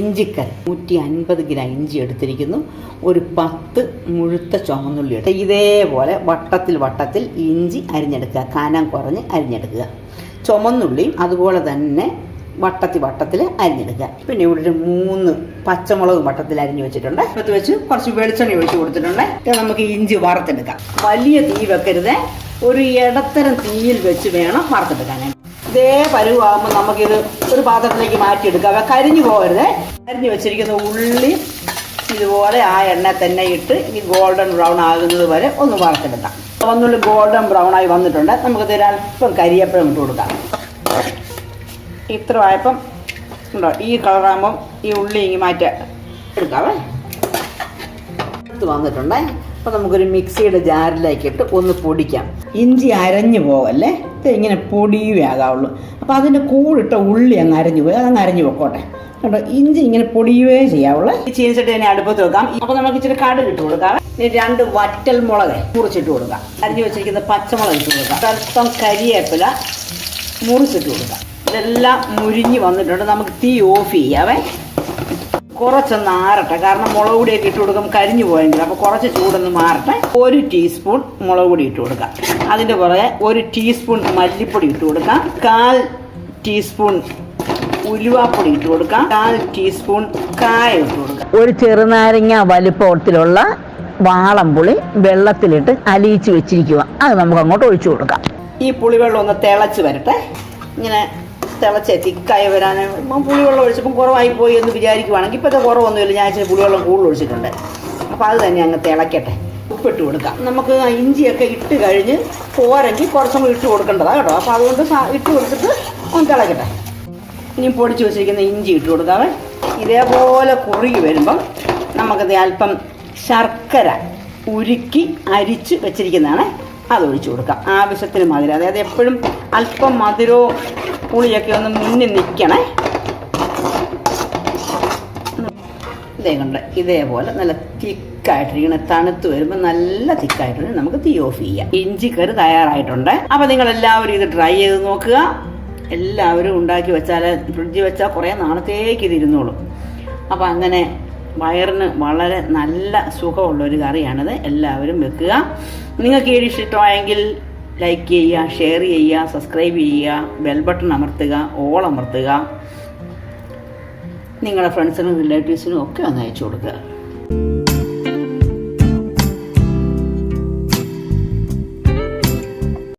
ഇഞ്ചിക്കറി. നൂറ്റി അൻപത് ഗ്രാം ഇഞ്ചി എടുത്തിരിക്കുന്നു. ഒരു പത്ത് മുഴുത്ത ചുമന്നുള്ളി എടുത്ത് ഇതേപോലെ വട്ടത്തിൽ വട്ടത്തിൽ ഇഞ്ചി അരിഞ്ഞെടുക്കുക. കനം കുറഞ്ഞ് അരിഞ്ഞെടുക്കുക. ചുമന്നുള്ളിയും അതുപോലെ തന്നെ വട്ടത്തി വട്ടത്തിൽ അരിഞ്ഞെടുക്കുക. പിന്നെ ഇവിടെ ഒരു മൂന്ന് പച്ചമുളക് വട്ടത്തിൽ അരിഞ്ഞു വെച്ചിട്ടുണ്ട്. അടുത്ത് വെച്ച് കുറച്ച് വെളിച്ചെണ്ണ ഒഴിച്ച് കൊടുത്തിട്ടുണ്ട്. നമുക്ക് ഇഞ്ചി വറുത്തെടുക്കാം. വലിയ തീ വെക്കരുത്. ഒരു ഇടത്തരം തീയിൽ വെച്ച് വേണം വറുത്തെടുക്കാനായിട്ട്. ഇതേ പരുവാകുമ്പോൾ നമുക്കിത് ഒരു പാത്രത്തിലേക്ക് മാറ്റിയെടുക്കാം കരിഞ്ഞു പോകരുത്. കരിഞ്ഞു വെച്ചിരിക്കുന്ന ഉള്ളി ഇതുപോലെ ആ എണ്ണ തന്നെ ഇട്ട് ഈ ഗോൾഡൻ ബ്രൗൺ ആകുന്നത് വരെ ഒന്ന് വറുത്തെടുക്കാം. ഒന്നുള്ളി ഗോൾഡൻ ബ്രൗൺ ആയി വന്നിട്ടുണ്ട്. നമുക്ക് ഇതിൽ അല്പം കരിയപ്പഴം ഇട്ട് കൊടുക്കാം. ഇത്ര ആയപ്പം ഉണ്ടോ? ഈ കളറാകുമ്പം ഈ ഉള്ളി ഇങ്ങി മാറ്റി എടുക്കാവേ എടുത്ത് വന്നിട്ടുണ്ടേ. അപ്പോൾ നമുക്കൊരു മിക്സിയുടെ ജാറിലേക്കിട്ട് ഒന്ന് പൊടിക്കാം. ഇഞ്ചി അരഞ്ഞു പോകല്ലേ ഇത് ഇങ്ങനെ പൊടിയേ ആകാവുള്ളൂ. അപ്പോൾ അതിന്റെ കൂടിട്ട ഉള്ളി അങ്ങ് അരഞ്ഞു പോയി അതങ്ങ് അരഞ്ഞു പൊക്കോട്ടെ. കേട്ടോ ഇഞ്ചി ഇങ്ങനെ പൊടിയേ ചെയ്യാവുള്ളൂ. ചീനിച്ചിട്ട് തന്നെ അടുപ്പത്ത് വെക്കാം. അപ്പോൾ നമുക്ക് ഇച്ചിരി കടുക് ഇട്ട് കൊടുക്കാം. ഇനി രണ്ട് വറ്റൽ മുളക് മുറിച്ചിട്ട് കൊടുക്കാം. അരിഞ്ഞു വെച്ചിരിക്കുന്ന പച്ചമുളക് ഇട്ട് കൊടുക്കാം. കറുത്തം കരിയേപ്പില മുറിച്ചിട്ട് കൊടുക്കാം. ഇതെല്ലാം മുരിഞ്ഞ് വന്നിട്ടുണ്ട്. നമുക്ക് തീ ഓഫ് ചെയ്യാവേ. കുറച്ചൊന്ന് ആറട്ടെ. കാരണം മുളക് പൊടിയൊക്കെ ഇട്ട് കൊടുക്കും കരിഞ്ഞു പോയെങ്കിൽ അപ്പോൾ കുറച്ച് ചൂടൊന്ന് മാറട്ടെ. ഒരു ടീസ്പൂൺ മുളക് പൊടി ഇട്ട് കൊടുക്കാം. അതിന്റെ പുറകെ ഒരു ടീസ്പൂൺ മല്ലിപ്പൊടി ഇട്ട് കൊടുക്കാം. കാൽ ടീസ്പൂൺ ഉലുവാപ്പൊടി ഇട്ട് കൊടുക്കാം. കാൽ ടീസ്പൂൺ കായ ഇട്ട് കൊടുക്കാം. ഒരു ചെറുനാരങ്ങ വലുപ്പത്തിലുള്ള വാളംപുളി വെള്ളത്തിലിട്ട് അലിയിച്ച് വെച്ചിരിക്കുക. അത് നമുക്ക് അങ്ങോട്ട് ഒഴിച്ചു കൊടുക്കാം. ഈ പുളിവെള്ളം ഒന്ന് തിളച്ച് വരട്ടെ. ഇങ്ങനെ തിളച്ച് തിക്കായി വരാൻ. പുളിവെള്ളം ഒഴിച്ചപ്പം കുറവായി പോയി എന്ന് വിചാരിക്കുവാണെങ്കിൽ ഇപ്പോഴത്തെ കുറവൊന്നുമില്ല. ഞാൻ ഇച്ചിരി പുളിവെള്ളം കൂടുതൽ ഒഴിച്ചിട്ടുണ്ട്. അപ്പോൾ അത് തന്നെ അങ്ങ് തിളക്കട്ടെ. ഉപ്പിട്ട് കൊടുക്കാം. നമുക്ക് ഇഞ്ചിയൊക്കെ ഇട്ട് കഴിഞ്ഞ് പോരെങ്കിൽ കുറച്ചും കൂടി ഇട്ട് കൊടുക്കേണ്ടതാണ് കേട്ടോ. അപ്പോൾ അതുകൊണ്ട് ഇട്ട് കൊടുത്തിട്ട് ഒന്ന് തിളക്കട്ടെ. ഇനി പൊടിച്ച് വെച്ചിരിക്കുന്ന ഇഞ്ചി ഇട്ട് കൊടുക്കാവേ. ഇതേപോലെ കുറുകി വരുമ്പം നമുക്കത് അല്പം ശർക്കര ഉരുക്കി അരിച്ച് വെച്ചിരിക്കുന്നതാണ്. അത് ഒഴിച്ചു കൊടുക്കാം. ആവശ്യത്തിന് മധുരം. അതായത് എപ്പോഴും അല്പം മധുരവും പുളിയൊക്കെ ഒന്ന് മിന്നി നിൽക്കണേ ഇതേ കണ്ട? ഇതേപോലെ നല്ല തിക്കായിട്ടിരിക്കണം. തണുത്ത് വരുമ്പോൾ നല്ല തിക്കായിട്ടിരിക്കും നമുക്ക് തീ ഓഫ് ചെയ്യാം. ഇഞ്ചിക്കറി തയ്യാറായിട്ടുണ്ട്. അപ്പോൾ നിങ്ങൾ എല്ലാവരും ഇത് ട്രൈ ചെയ്ത് നോക്കുക. എല്ലാവരും ഉണ്ടാക്കി വെച്ചാൽ ഫ്രിഡ്ജിൽ വെച്ചാൽ കുറേ നാളത്തേക്ക് ഇത് ഇരുന്നോളും. അപ്പോൾ അങ്ങനെ വയറിന് വളരെ നല്ല സുഖമുള്ള ഒരു കറിയാണിത്. എല്ലാവരും വെക്കുക. നിങ്ങൾക്ക് ഈ ഡിഷ് ഇഷ്ടമായെങ്കിൽ ലൈക്ക് ചെയ്യുക ഷെയർ ചെയ്യുക സബ്സ്ക്രൈബ് ചെയ്യുക ബെൽ ബട്ടൺ അമർത്തുക ഓൾ അമർത്തുക. നിങ്ങളുടെ ഫ്രണ്ട്സിനും റിലേറ്റീവ്സിനും ഒക്കെ ഒന്ന് അയച്ചു കൊടുക്കുക.